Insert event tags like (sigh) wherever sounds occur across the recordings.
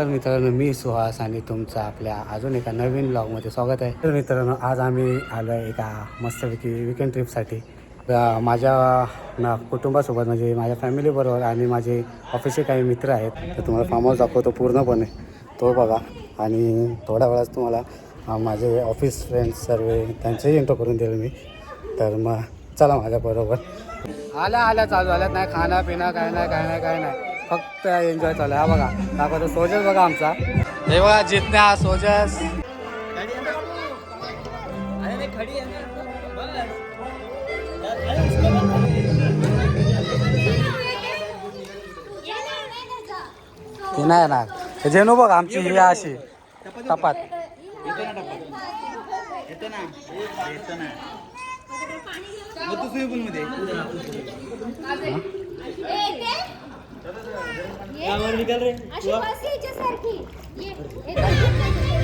नमस्कार मित्रांनो मी सुहास आणि तुमचं आपल्या अजून एका नवीन ब्लॉगमध्ये स्वागत आहे. तर मित्रांनो आज आम्ही आलो आहे एका मस्तपैकी विकेंड ट्रिपसाठी माझ्या ना कुटुंबासोबत म्हणजे माझ्या फॅमिलीबरोबर आणि माझे ऑफिसचे काही मित्र आहेत तर तुम्हाला फार्म हाऊस दाखवतो पूर्णपणे. तो बघा आणि थोड्या वेळात तुम्हाला माझे ऑफिस फ्रेंड्स सर्व त्यांचेही इंट्रो करून देईल मी. तर मग चला माझ्याबरोबर आल्या आल्या चालू आल्यात नाही खाणं पिणं काय नाही काय नाही काय नाही. फक्त एन्जॉय चालू आहे. हा बघा दाखवतो. सोजस बघा आमचा. हे बघा जितण्या सोजस. ते नाही ना हे जेनू बघ आमची ही अशी. टपात अशी बस याच्यासारखी. ये, ये, कसा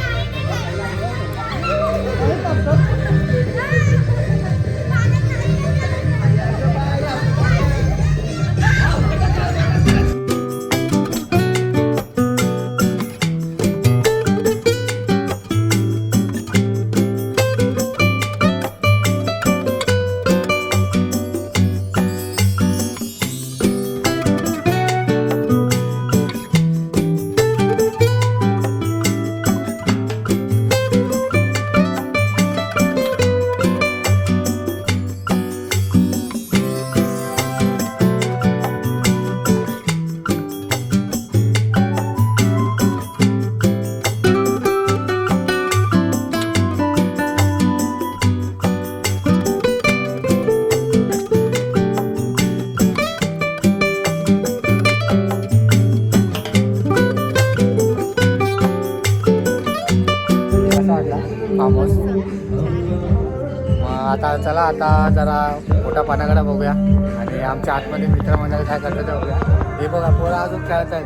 आता जरा मोठ्या पाण्याकडे बघूया. आणि आमच्या आतमध्ये मित्रमंडळ काय करतात ते बघूया. हे बघा पोरं अजून खेळत आहे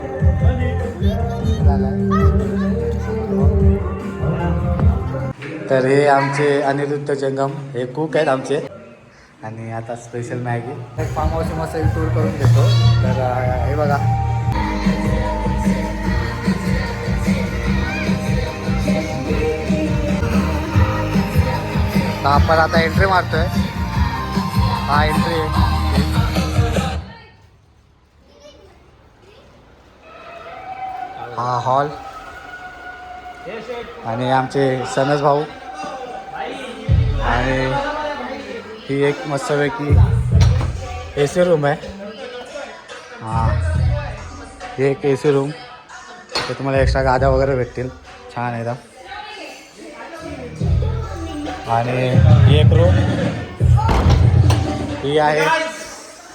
तर हे आमचे अनिरुद्ध जंगम हे कुक आहेत आमचे. आणि आता स्पेशल मॅगी फार्म हाऊस मस्त टूर करून घेतो. तर हे बघा. आपण आता एंट्री मारतोय. हा एंट्री हा हॉल आणि आमचे सनस भाऊ. आणि ही एक मस्तपैकी ए सी रूम आहे. हां. ही एक ए सी रूम ते तुम्हाला एक्स्ट्रा गाद्या वगैरे भेटतील. छान एकदम. आणि एक रूम ही आहे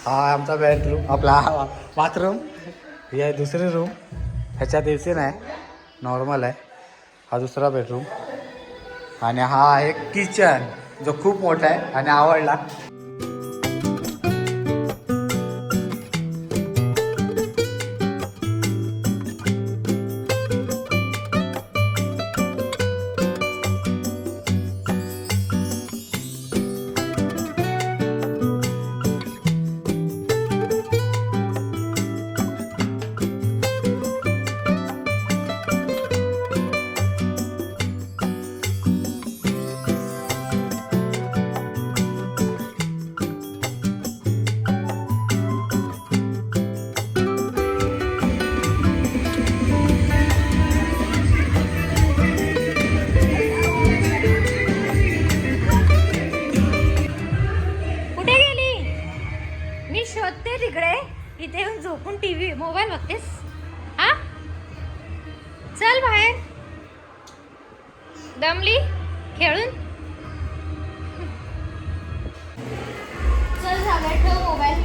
हा आमचा बेडरूम आपला बाथरूम ही आहे दुसरी रूम ह्याच्यात ए सी नाही नॉर्मल आहे. हा दुसरा बेडरूम आणि हा आहे किचन जो खूप मोठा आहे आणि आवडला. झोपून टीव्ही मोबाईल बघतेस? हा? चल बाहेर. दमली? खेळून? चल जागा ठेव मोबाईल.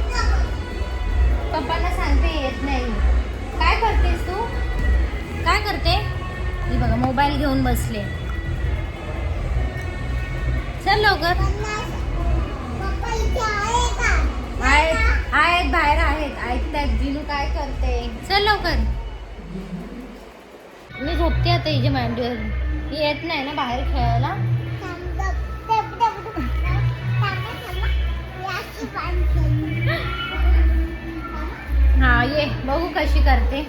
पप्पांना सांगते येत नाही. काय करतेस तू? काय करते? ही बघा मोबाईल घेऊन बसले. चल लवकर. आहेत आहेत बाहेर आहेत. ऐकतात जिनू काय करते? चल लवकर. मी झोपते आता हिच्या मांडीवर ही येत नाही ना बाहेर खेळायला. हा ये. बघू कशी करते.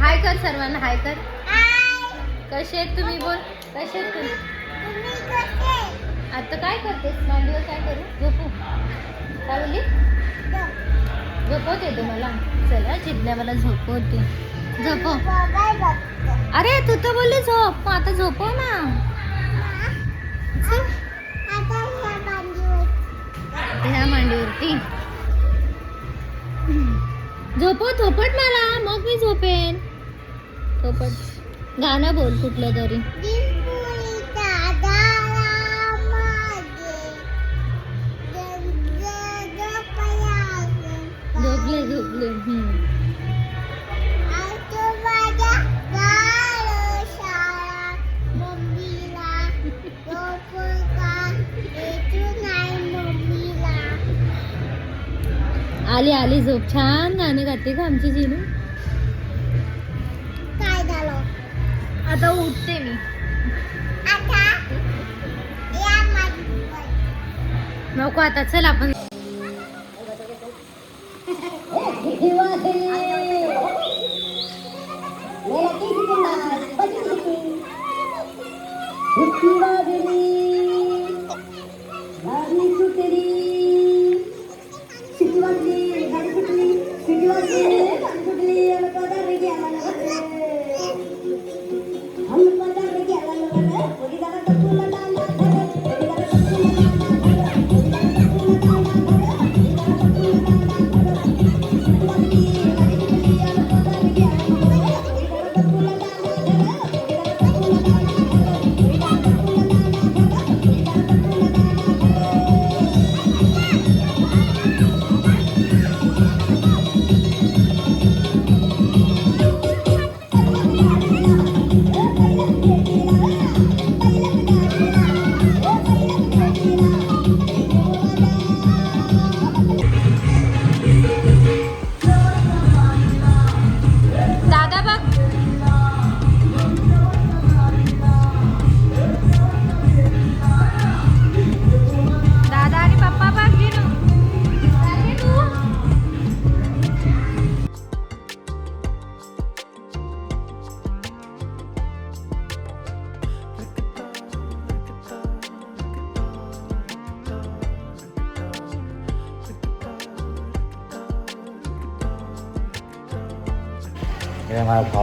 हाय कर सर्वांना हाय कर. कसे आहेत तुम्ही बोल. कसे आहेत तुम्ही? आता काय करतेस? मांडीवर काय करू? झोपू. काय बोलली? झोपवते तुम्हाला. चला जिज्ञा मला झोपवते. झोपव. अरे तू तर बोलली झोप. मग आता झोपव ना. ह्या मांडीवरती. झोपव थोपट मला. मग मी झोपेन. थोपट गाणं बोल कुठलं तरी. झोपले झोपले. आली आली झोप. छान गाणं गाते का आमची जिनू. काय झालं? आता उठते मी. नको आता चल आपण.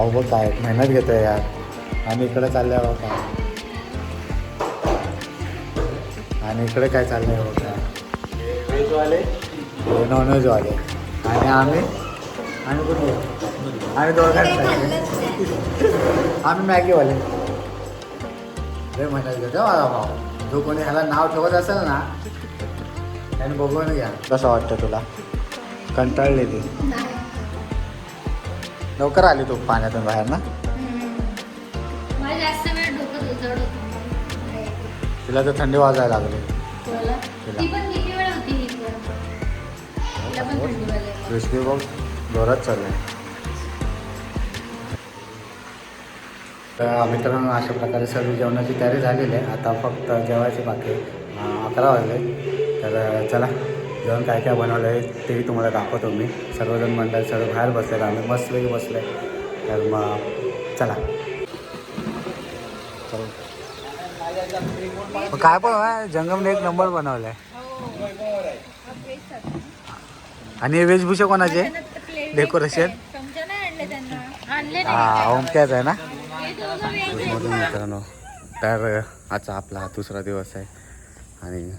भाऊ बघ काय मेहनत आहे यार. आणि इकडे चालले काय आणि इकडे काय चाललंय बघ. काय हे नॉनव्हेजवाले आणि आम्ही आम्ही कुठे? आम्ही दोघांच आम्ही मॅगीवाले. लय मेहनत घेतो हो माझा भाऊ. जो कोणी ह्याला नाव ठेवत असेल ना त्याने बघून घ्या. कसं वाटतं तुला? कंटाळली ती लवकर आली तू पाण्यातून बाहेर ना? मला जास्त वेळ डोकं जड होतं तिला तर थंडी वाजायला लागली. तुला? ती पण किती वेळ होती ही पण? तिला पण थंडी वाजायला क्रिस्पी बघ जोरात चालू आहे. तर मित्रांनो अशा प्रकारे सर्व जेवणाची तयारी झालेली आहे. आता फक्त जेवायची बाकी आहे. अं, अकरा वाजले. तर चला. जेवण काय काय बनवलं आहे तेही तुम्हाला दाखवतो मी. सर्वजण म्हणतात सर्व बाहेर बसले आम्ही. मस्तपैकी बसले तर मग चला. काय पण आहे, जंगमने एक नंबर बनवला आहे आणि वेशभूषा कोणाचे? डेकोरेशन हा ओमक्याच आहे ना? गुड मॉर्निंग मित्रांनो तर आजचा आपला दुसरा दिवस आहे. आणि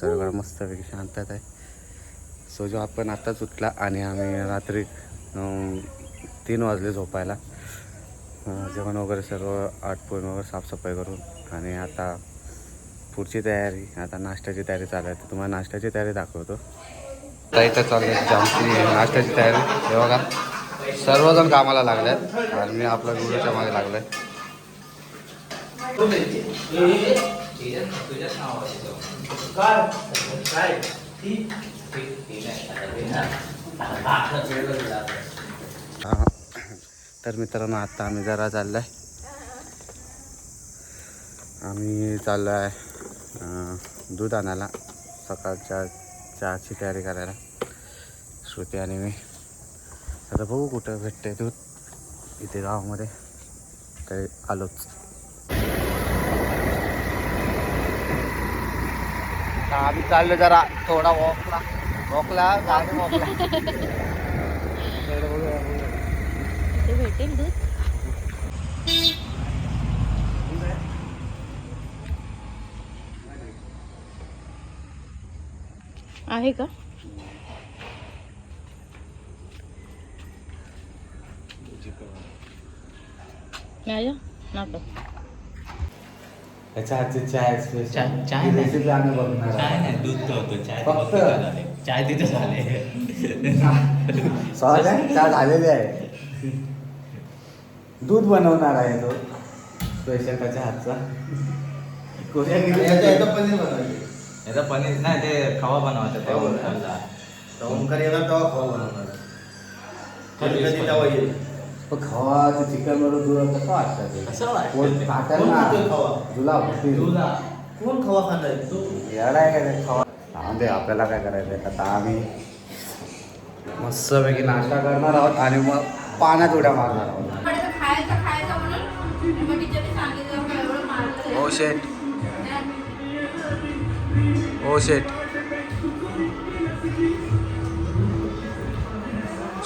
सर्वकडे मस्तपैकी शांतता आहे सो जो आपण आत्ताच उठला आणि आम्ही रात्री तीन वाजले झोपायला. जेवण वगैरे सर्व आटपून वगैरे साफसफाई करून आणि आता पुढची तयारी आता नाश्त्याची तयारी चालू आहे. तर तुम्हाला नाश्त्याची तयारी दाखवतो. आता इथं चालू आहे आमची नाश्त्याची तयारी. हे बघा सर्वजण कामाला लागले आहेत. आणि मी आपल्या गुरुच्या मागे हा. तर मित्रांनो आता आम्ही जरा चाललो आहे आम्ही चाललो आहे दूध आणायला. सकाळच्या चहाची तयारी करायला. श्रुती आणि मी. आता बघू कुठं भेटते दूध. इथे गावामध्ये काही आलोच. आम्ही चाललो जरा थोडा वॉकला वॉकला गाडी वॉकला ते भेटेल दूध? आहे का? नाही नको. त्याच्या हातची चाय चाय- चाय नाही. रेसिपी आम्ही बघणार चाय. नाही दूध होतं चाय फक्त? झाले. चाय तिथे झाले. सॉस आहे चहा झालेली आहे. दूध बनवणार आहे तो. स्पेशल त्याच्या हातचा. कोरिया याचं पनीर बनवायचे. याचा पनीर नाही ते खवा बनवायचा ते. हो. ओंकारला. ओंकार येणार तेव्हा खाऊ बनवणार. कधी कधी तेव्हा येईल. खवा ते चिकन बरोबर कसं वाटतं ते? कसं वाटतं. कोण ते? खातं कोण ना? खातोय खवा? तुला होती. कोण खवा खाणार तू. येडा आहे का ते खवा. दे आपल्याला काय करायचं आहे? आता आम्ही मस्तपैकी नाश्ता करणार आहोत आणि मग पाण्यात उड्या मारणार आहोत. खायचं खायचं म्हणून मग टीचरने सांगितलं मग एवढं मारलं. ओ शेट ओ शेट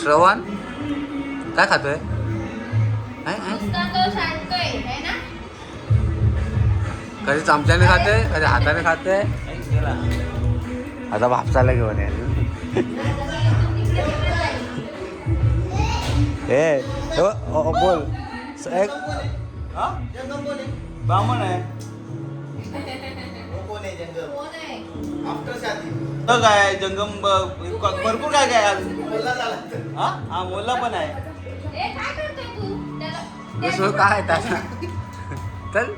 श्रवण? काय खातोय है कधी चमच्याने खाते कधी हाताने खाते. आता भापसाला घेऊन ये ए हो, बोल स- एक हा? बामण आहे जंगम भरपूर काय काय आज हा हा मोला पण आहे ए काय करतोय तू? त्याला दुसरं काय त्याला? चल.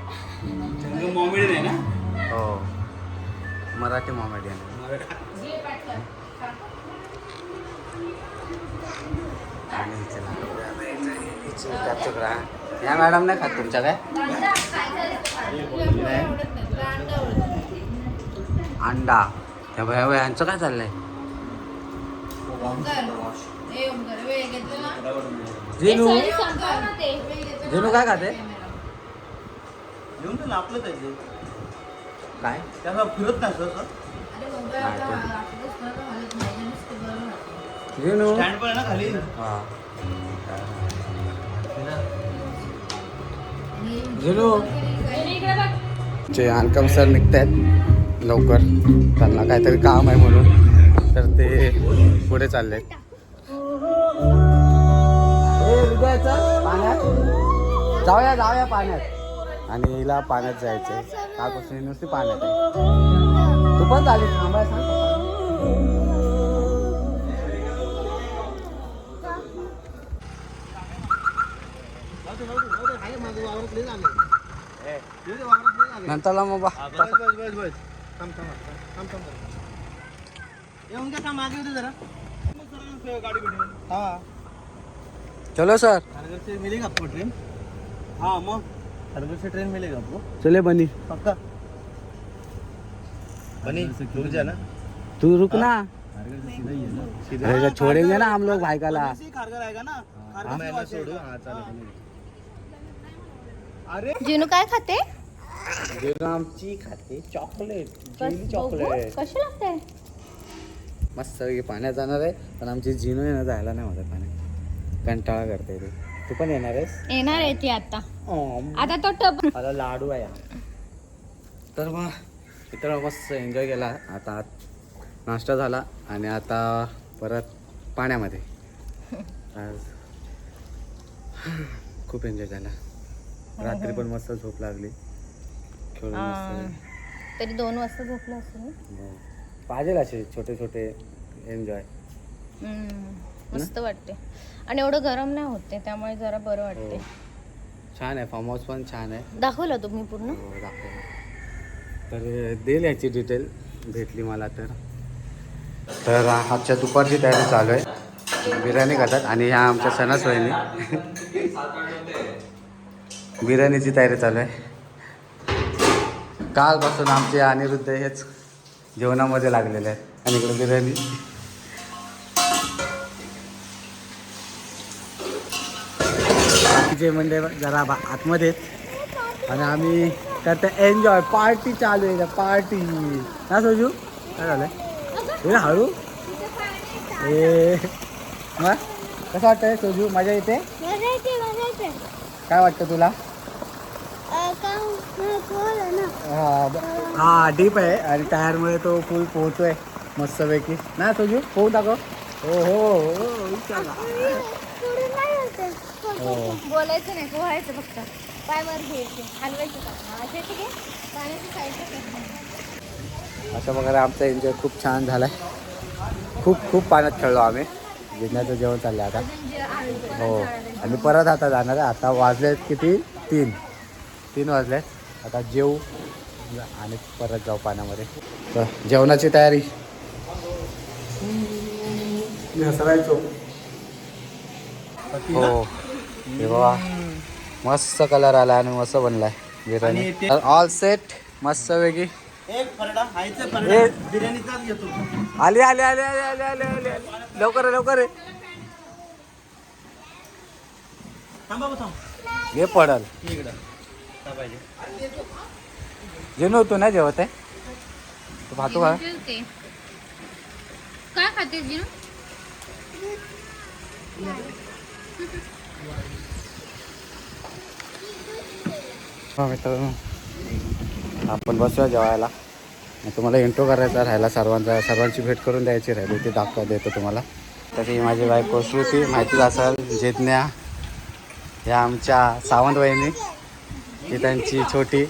ना? हो. मराठी मॉमेडियन. आणि. हिची करा. या मॅडम नाही खात तुमच्या काय? अंडा. त्या भया यांचं काय चाललंय? जिनू ना. काय खाते? घेऊन ना आपलं त्याचे. काय? त्याला फिरत नाही सर. जिनू स्टँड पण आहे ना खाली. हा. आणि जिनू जिनू इकडे बघ. जे अनकम सर निघत आहेत लवकर. त्यांना काहीतरी काम आहे म्हणून. तर ते पुढे चालले पाण्यात. जाऊया जाऊया पाण्यात. आणि हिला पाण्यात जायचंय. कालपासून नुसती पाण्यात आहे. तू पण झाली थांबाय सांग. नंतरला मग बा. बस बस बस बस. थांब थांब थांब थांब येऊन घ्या थांब मागे होते जरा. गाडी हा. चलो सर। खारघर से मिलेगा आपको ट्रेन हाँ मो खारघर से ट्रेन मिलेगा आपको। चले बनी। पक्का? बनी रुक जा ना। तू रुक ना। सीधा ना। सीधा अरे छोड़ेंगे ना हम लोग भाई का ला खारघर आएगा ना। खारघर मैं ना छोड़ू। हाँ चालेल अरे। जिनू काय खाते? आमची खाते चॉकलेट बघू, कशी लागते मस्त पाण्यात जाणार आहे पण आमची जिनो ना जायला नाही माझ्या पाण्यात. कंटाळा करते ती. तू पण येणार आहेस? येणार आहे ती आता. आता तो टब मला लाडू आहे. हा. तर मग इतर मस्त एन्जॉय केला. आता नाश्ता झाला आणि आता परत पाण्यामध्ये. आज खूप एन्जॉय झाला. रात्री पण मस्त झोप लागली. खेळून मस्त. तरी दोन वाजता झोपलं असेल ना? हो. पाहिजे असे छोटे छोटे एन्जॉय हम्म, मस्त वाटते. आणि एवढं गरम नाही होते त्यामुळे जरा बरं वाटते छान आहे फार्म हाऊस पण छान आहे. दाखवलं तुम्ही पूर्ण? हो, दाखव तर देईल याची डिटेल भेटली मला तर. तर आजच्या दुपारची तयारी चालू आहे. बिर्याणी खातात आणि ह्या आमच्या सणासोयीने बिर्याणीची तयारी चालू आहे. कालपासून आमचे अनिरुद्ध हेच जेवणामध्ये लागलेले आहेत. आणि इकडे बिर्याणी. बाकीचे म्हणजे जरा बा- आतमध्ये. आणि आम्ही करता एन्जॉय पार्टी चालू आहे पार्टी ना सोजू? काय झालं हे हळू? ए मग कसं वाटतंय सोजू? मजा येते? काय वाटतं तुला? हं, हा हा डीप आहे आणि टायरमुळे तो पूल पोहतोय मस्तपैकी. ना सोजू? पोहू दाखव. हो हो हो नाही होते हो. बोलायचं नाही पोहायचं फक्त. पाय घ्यायचे हलवायचे हा, असे ठीक आहे. पाण्याची साईड अशा प्रकारे आमचा एन्जॉय खूप छान झाला खूप खूप पाण्यात खेळलो आम्ही. जिन्याचं जेवण चाललं आता. हो. आणि परत आता जाणार आहे. आता वाजलेत किती? तीन. तीन वाजलेत. आता जेऊ आणि परत जाऊ पाण्यामध्ये. तर जेवणाची तयारी. हसरायचो हो. हे बाबा मस्त कलर आला आणि मस्त बनलाय बिर्याणी. ऑल सेट मस्त वेगळी आली आली आले लवकर लवकर हे पडल. जेनू तू नाही जेवत आहे? तू भातो का? काय खाते मित्रांनो. आपण बसूया जेवायला. तुम्हाला इंट्रो करायचा राहिला सर्वांचा सर्वांची भेट करून द्यायची राहिली ती दाखवा देतो तुम्हाला. तशी माझी बायको श्रुती माहितीच असेल जेतण्या ह्या आमच्या सावंत वहिनी ही त्यांची छोटी.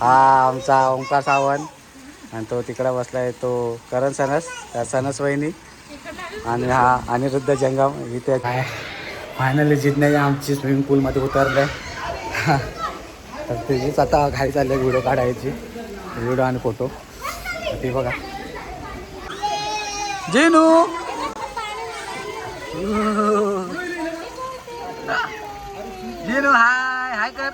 हा आमचा ओंकार सावंत. आणि तो तिकडं बसला आहे तो करण सनस त्या सनस वहिनी आणि हा अनिरुद्ध जंगम इथे काय फायनली जितण्या आमची स्विमिंग पूलमध्ये उतरलं. तर तेच आता घाई चालले आहे व्हिडिओ काढायची. व्हिडिओ आणि फोटो ते बघा. जेनू! जेनू हाय हाय कर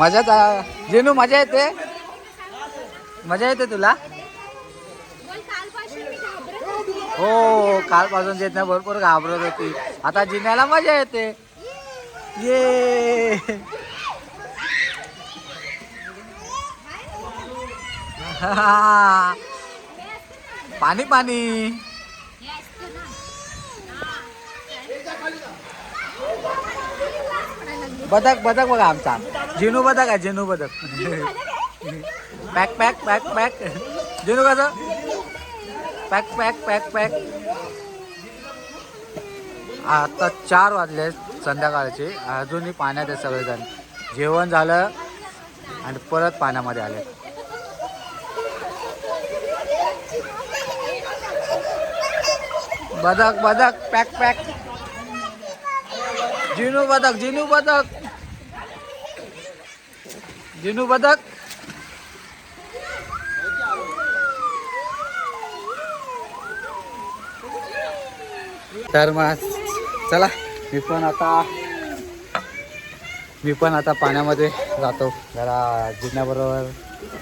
मजा जेनू मजा येते? मजा येते तुला? हो कालपासून जेतण्या भरपूर घाबरत होती. आता जिन्याला मजा येते. ये. (laughs) पाणी पाणी. बदक बदक बघा आमचा. जेनू बदक आहे जेनू बदक. पॅक पॅक पॅक पॅक जेनू कसं पॅक पॅक पॅक पॅक आता चार वाजले संध्याकाळचे. अजूनही पाण्यात आहे सगळेजण. जेवण झालं आणि परत पाण्यामध्ये आले. बदक बदक. पॅक पॅक जिनू बदक जिनू बदक. जिनू बदक. तर मग चला मी पण आता मी पण आता पाण्यामध्ये जातो. जरा जिन्याबरोबर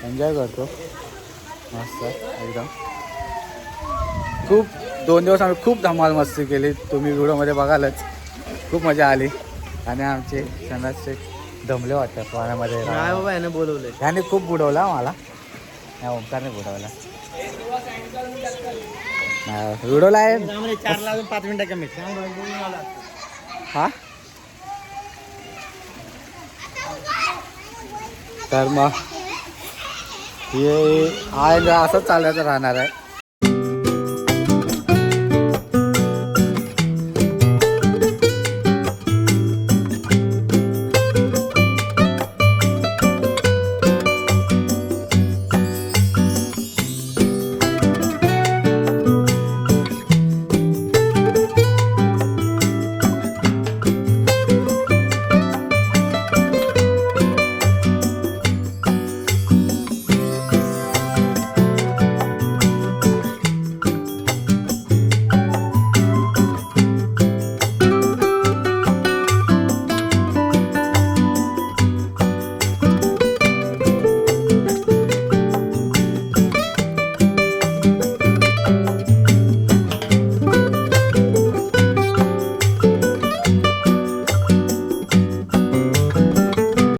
एन्जॉय करतो. मस्त एकदम. खूप दोन दिवस आम्ही खूप धमाल मस्ती केली. तुम्ही व्हिडिओमध्ये बघालच. खूप मजा आली. आणि आमचे सणाचे दमले वाटतात पाण्यामध्ये नाही राहून. बाबा याने बोलवलंय. त्याने खूप बुडवला मला. या ओंकारने बुडवला. बुडवला आहे. चार पाच मिनिटं कमी. हा? तर मग हे आहे असंच चालायचं राहणार आहे.